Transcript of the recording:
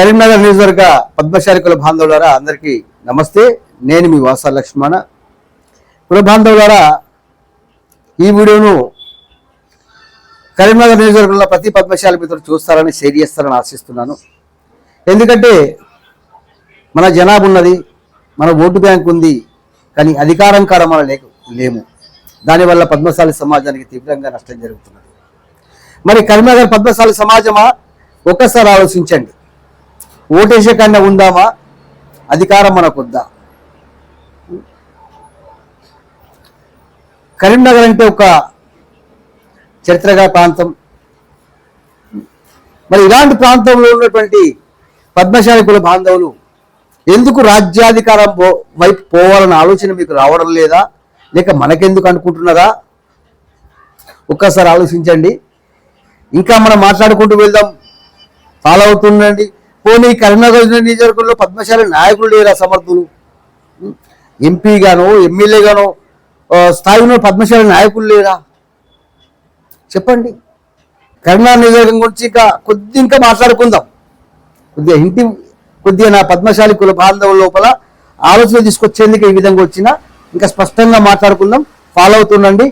కరీంనగర్ నియోజకవర్గ పద్మశాలికుల బాంధవులారా అందరికీ నమస్తే. నేను మీ వాస లక్ష్మణ. కుల బాంధవులారా ఈ వీడియోను కరీంనగర్ నియోజకవర్గంలో ప్రతి పద్మశాలి మిత్రులు చూస్తారని షేర్ చేస్తారని ఆశిస్తున్నాను. ఎందుకంటే మన జనాభా ఉన్నది మన ఓటు బ్యాంక్ ఉంది కానీ అధికారం కాడ లేక లేము. దానివల్ల పద్మశాలి సమాజానికి తీవ్రంగా నష్టం జరుగుతున్నది. మరి కరీంనగర్ పద్మశాలి సమాజమా? ఒక్కసారి ఆలోచించండి. ఓటేసే కన్నా ఉందామా? అధికారం మనకొద్దా? కరీంనగర్ అంటే ఒక చరిత్రగా ప్రాంతం. మరి ఇలాంటి ప్రాంతంలో ఉన్నటువంటి పద్మశాలి కుల బాంధవులు ఎందుకు రాజ్యాధికారం పో- వైపు పోవాలన్న ఆలోచన మీకు రావడం లేదా? లేక మనకెందుకు అనుకుంటున్నారా? ఒక్కసారి ఆలోచించండి. ఇంకా మనం మాట్లాడుకుంటూ వెళ్దాం. ఫాలో అవుతుండండి. పోనీ కరీంనగర్ నియోజకవర్గంలో పద్మశాలి నాయకులు లేరా సమర్థులు? ఎంపీ గానో ఎమ్మెల్యే గానో స్థాయిలో పద్మశాలి నాయకులు లేరా? చెప్పండి. కరీంనగర్ నియోజకవర్గం గురించి ఇంకా కొద్ది ఇంకా మాట్లాడుకుందాం. కొద్దిగా ఇంటి కొద్దిగా నా పద్మశాలి కుల బాంధవుల లోపల ఆలోచన తీసుకొచ్చేందుకు ఈ విధంగా వచ్చినా ఇంకా స్పష్టంగా మాట్లాడుకుందాం. ఫాలో అవుతుండండి.